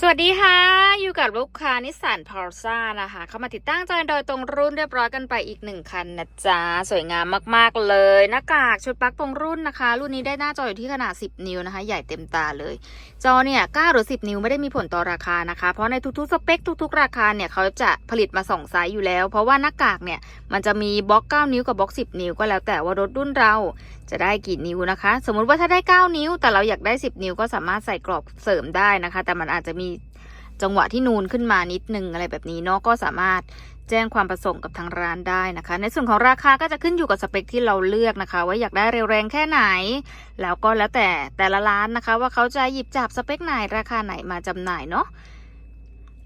สวัสดีค่ะ อยู่กับลูกค้านิสสันพา r ซ่านะคะ เข้ามาติดตั้งจอยโดยตรงรุ่นเรียบร้อยกันไปอีกหนึ่งคันนะจ๊ะ สวยงามมากๆเลย หน้ากากชุดปลั๊กตรงรุ่นนะคะ รุ่นนี้ได้หน้าจออยู่ที่ขนาด 10 นิ้วนะคะ ใหญ่เต็มตาเลย จอเนี่ย9หรือ 10 นิ้วไม่ได้มีผลต่อราคานะคะ เพราะในทุกๆสเปคทุก ๆ ราคาเนี่ยเขาจะผลิตมา2ไซส์อยู่แล้ว เพราะว่าหน้ากากเนี่ยมันจะมีบล็อก9นิ้วกับบล็อก 10 นิ้วก็แล้วแต่ว่ารถรุ่นเราจะได้กี่นิ้วนะคะ สมมุติว่าถ้าได้ 9 นิ้ว แต่เราอยากได้ 10 นิ้วก็สามารถใส่กรอบเสริมได้นะคะ แต่มันอาจจะมีจังหวะที่นูนขึ้นมานิดนึงอะไรแบบนี้เนาะก็สามารถแจ้งความประสงค์กับทางร้านได้นะคะ ในส่วนของราคาก็จะขึ้นอยู่กับสเปคที่เราเลือกนะคะ ว่าอยากได้เร็วแรงแค่ไหน แล้วก็แล้วแต่แต่ละร้านนะคะ ว่าเขาจะหยิบจับสเปคไหนราคาไหนมาจำหน่ายเนาะ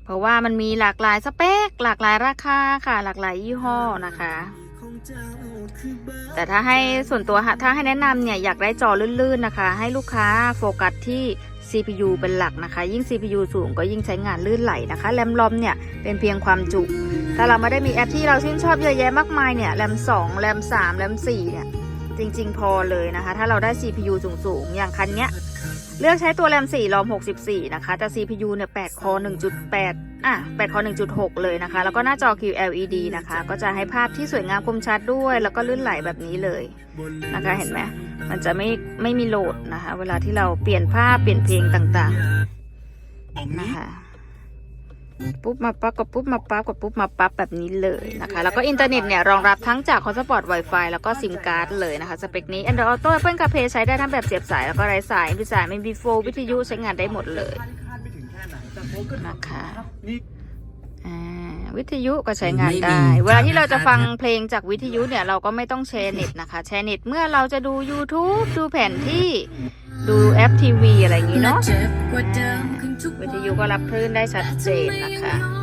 เพราะว่ามันมีหลากหลายสเปค หลากหลายราคาค่ะ หลากหลายยี่ห้อนะคะ แต่ถ้าให้ส่วนตัวฮะถ้าให้แนะนำเนี่ยอยากได้จอลื่นๆนะคะ ให้ลูกค้าโฟกัสที่ CPU เป็นหลักนะคะ ยิ่ง CPU สูงก็ยิ่งใช้งานลื่นไหลนะคะ แรมลอมเนี่ยเป็นเพียงความจุ ถ้าเราไม่ได้มีแอปที่เราชื่นชอบเยอะแยะมากมายเนี่ย แรม 2 แรม 3 แรม 4 เนี่ย จริง ๆ พอเลยนะคะ ถ้าเราได้ CPU สูง ๆ อย่างคันเนี้ย เลือกใช้ตัวแรม 4 รอม 64 นะคะ แต่ CPU เนี่ย 8 คอ 1.8 อะ 8 คอ 1.6 เลยนะคะ แล้วก็หน้าจอ QLED นะคะ ก็จะให้ภาพที่สวยงามคมชัดด้วย แล้วก็ลื่นไหลแบบนี้เลยนะคะ เห็นไหม มันจะไม่ไม่มีโหลดนะคะ เวลาที่เราเปลี่ยนภาพเปลี่ยนเพลงต่างๆนะคะปุ๊บมาปั๊บกับปุ๊บมาปั๊บกับปุ๊บมาปั๊บแบบนี้เลยนะคะ แล้วก็อินเทอร์เน็ตเนี่ยรองรับทั้งจาก Hotspot Wi-Fi แล้วก็ซิมการ์ดเลยนะคะ สเปคนี้ Android Auto Apple CarPlay ใช้ได้ทั้งแบบเสียบสาย แล้วก็ไร้สายมีสายมี B4 วิทยุใช้งานได้หมดเลยนะคะนี่อ่า วิทยุก็ใช้งานได้ เวลาที่เราจะฟังเพลงจากวิทยุเนี่ยเราก็ไม่ต้องแชร์เน็ตนะคะ แชร์เน็ตเมื่อเราจะดู YouTube ดูแผนที่ดูแอปทีวีอะไรอย่างนี้เนาะวิทยุก็รับคลื่นได้ชัดเจนนะคะ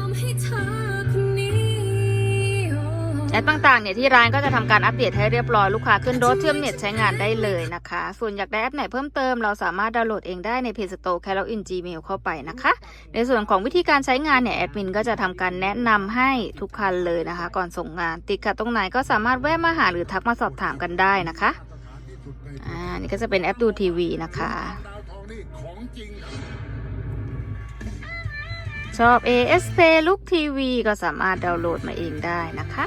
แอปต่างๆเนี่ยที่ร้านก็จะทำการอัปเดตให้เรียบร้อยลูกค้าขึ้นรถเชื่อมเน็ตใช้งานได้เลยนะคะ ส่วนอยากได้แอปไหนเพิ่มเติมเราสามารถดาวน์โหลดเองได้ใน Play Store แคล็อกอิน Gmail เข้าไปนะคะ ในส่วนของวิธีการใช้งานเนี่ยแอดมินก็จะทำการแนะนำให้ทุกคันเลยนะคะ ก่อนส่งงานติดขัดตรงไหนก็สามารถแวะมาหาหรือทักมาสอบถามกันได้นะคะอ่านี่ก็จะเป็นแอปดูทีวีนะคะชอบ ASP ลุกทีวีก็สามารถดาวน์โหลดมาเองได้นะคะ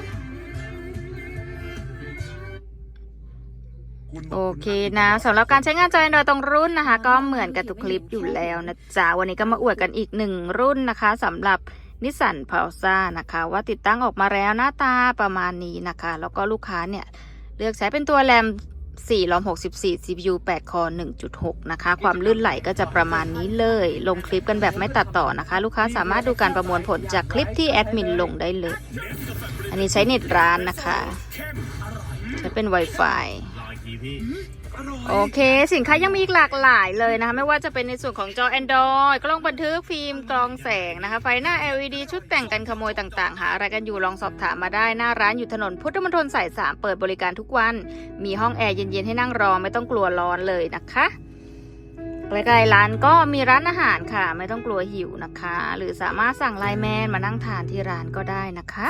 โอเคนะสำหรับการใช้งานจอยโดยตรงรุ่นนะคะ ก็เหมือนกับทุกคลิปอยู่แล้วนะจ๊ะวันนี้ก็มาอวดกันอีกหนึ่งรุ่นนะคะสำหรับนิสสันพาวซ่านะคะ ว่าติดตั้งออกมาแล้วหน้าตาประมาณนี้นะคะ แล้วก็ลูกค้าเนี่ย เลือกใช้เป็นตัวแรม4รอม64 CPU 8คอ1.6 นะคะ ความลื่นไหลก็จะประมาณนี้เลย ลงคลิปกันแบบไม่ตัดต่อนะคะ ลูกค้าสามารถดูการประมวลผลจากคลิปที่แอดมินลงได้เลย อันนี้ใช้เน็ตร้านนะคะ ใช้เป็น Wi-Fi โอเค สินค้ายังมีอีกหลากหลายเลยนะคะ ไม่ว่าจะเป็นในส่วนของจอ Android กล้องบันทึกฟิล์มกรองแสงนะคะ ไฟหน้า LED ชุดแต่งกันขโมยต่างๆ หาอะไรกันอยู่ลองสอบถามมาได้ หน้าร้านอยู่ถนนพุทธมณฑลสาย3เปิดบริการทุกวัน มีห้องแอร์เย็นๆ ให้นั่งรอไม่ต้องกลัวร้อนเลยนะคะใกล้ๆร้านก็มีร้านอาหารค่ะ ไม่ต้องกลัวหิวนะคะ หรือสามารถสั่งไลน์แมนมานั่งทานที่ร้านก็ได้นะคะ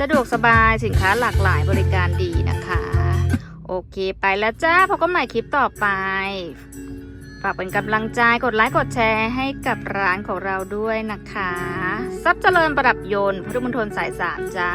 สะดวกสบายสินค้าหลากหลายบริการดีนะ โอเคไปแล้วจ้าพบกันใหม่คลิปต่อไป ฝากเป็นกำลังใจกดไลค์กดแชร์ให้กับร้านของเราด้วยนะคะ ซับเจริญประดับยนต์พุทธมณฑลสายสามจ้า